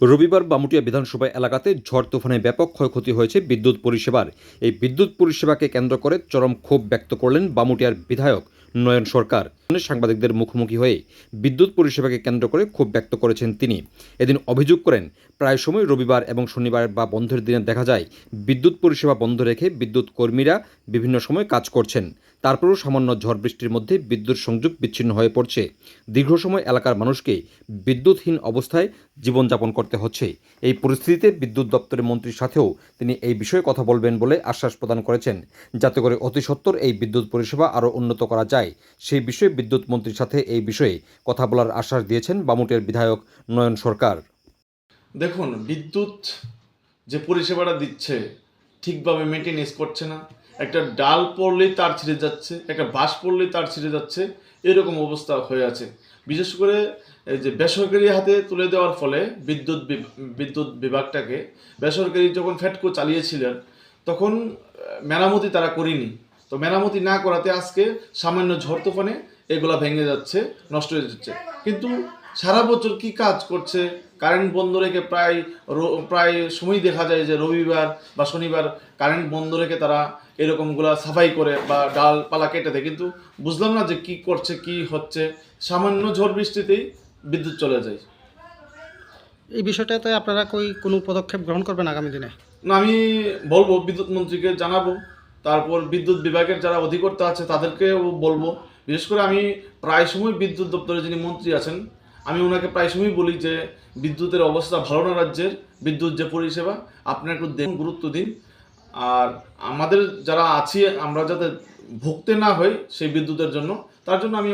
রবিবার বামুটিয়া বিধানসভা এলাকাতে ঝড় তুফানে ব্যাপক ক্ষয়ক্ষতি হয়েছে বিদ্যুৎ পরিষেবার। এই বিদ্যুৎ পরিষেবাকে কেন্দ্র করে চরম ক্ষোভ ব্যক্ত করলেন বামুটিয়ার বিধায়ক নয়ন সরকার। সাংবাদিকদের মুখোমুখি হয়ে বিদ্যুৎ পরিষেবাকে কেন্দ্র করে ক্ষোভ ব্যক্ত করেছেন তিনি। এদিন অভিযোগ করেন, প্রায় সময় রবিবার এবং শনিবার বা বন্ধের দিনে দেখা যায় বিদ্যুৎ পরিষেবা বন্ধ রেখে বিদ্যুৎ কর্মীরা বিভিন্ন সময় কাজ করছেন। তারপরেও সামান্য ঝড় বৃষ্টির মধ্যে বিদ্যুৎ সংযোগ বিচ্ছিন্ন হয়ে পড়ছে। দীর্ঘ সময় এলাকার মানুষকে বিদ্যুৎহীন অবস্থায় জীবনযাপন করতে হচ্ছে। এই পরিস্থিতিতে বিদ্যুৎ দপ্তরের মন্ত্রীর সাথেও তিনি এই বিষয়ে কথা বলবেন বলে আশ্বাস প্রদান করেছেন। যাতে করে অতি সত্বর এই বিদ্যুৎ পরিষেবা আরও উন্নত করা যায়। সেই বিষয়ে বিদ্যুৎ মন্ত্রীর সাথে এই বিষয়ে কথা বলার আশ্বাস দিয়েছেন বামুটের বিধায়ক নয়ন সরকার। দেখুন, বিদ্যুৎ যে পরিষেবাটা দিচ্ছে ঠিকভাবে মেনটেনেন্স করছে না। একটা ডাল পড়লেই তার ছিঁড়ে যাচ্ছে, একটা বাঁশ পড়লেই তার ছিঁড়ে যাচ্ছে, এরকম অবস্থা হয়ে আছে। বিশেষ করে যে বেসরকারি হাতে তুলে দেওয়ার ফলে বিদ্যুৎ বিদ্যুৎ বিভাগটাকে বেসরকারি যখন ফ্যাটকো চালিয়েছিলেন, তখন মেরামতি তারা করেনি। তো মেরামতি না করাতে আজকে সামান্য ঝড় তুফানে এগুলো ভেঙে যাচ্ছে নষ্ট হয়ে যাচ্ছে। কিন্তু সারা বছর কি কাজ করছে? কারেন্ট বন্ধ রেখে প্রায় প্রায় সময় দেখা যায় যে রবিবার বা শনিবার কারেন্ট বন্ধ রেখে তারা এরকমগুলা সাফাই করে বা ডালপালা কেটে দেয়। কিন্তু বুঝলাম না যে কি করছে কি হচ্ছে। সামান্য ঝড় বৃষ্টিতেই বিদ্যুৎ চলে যায়। এই বিষয়টাতে আপনারা কই কোনো পদক্ষেপ গ্রহণ করবেন আগামী দিনে? না আমি বলব বিদ্যুৎ মন্ত্রীকে জানাব তারপর বিদ্যুৎ বিভাগের যারা অধিকর্তা আছে, তাদেরকেও বলব। বিশেষ করে আমি প্রায় সময় বিদ্যুৎ দপ্তরে যিনি মন্ত্রী আছেন, আমি ওনাকে প্রায় সময় বলি যে, বিদ্যুতের অবস্থা ভালো না রাজ্যের, বিদ্যুৎ যে পরিষেবা, আপনার একটু দেখুন গুরুত্ব দিন। আর আমাদের যারা আছি, আমরা যাতে ভুগতে না হই সেই বিদ্যুতের জন্য, তার জন্য আমি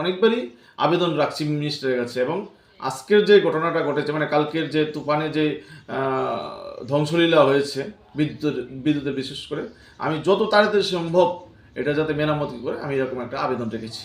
অনেকবারই আবেদন রাখছি মিনিস্টারের কাছে এবং আজকের যে ঘটনাটা ঘটেছে মানে কালকের যে তুফানে যে ধ্বংসলীলা হয়েছে, বিদ্যুৎ, বিদ্যুতের বিশেষ করে, আমি যত তাড়াতাড়ি সম্ভব এটা যাতে মেরামতি করে আমি এরকম একটা আবেদন রেখেছি।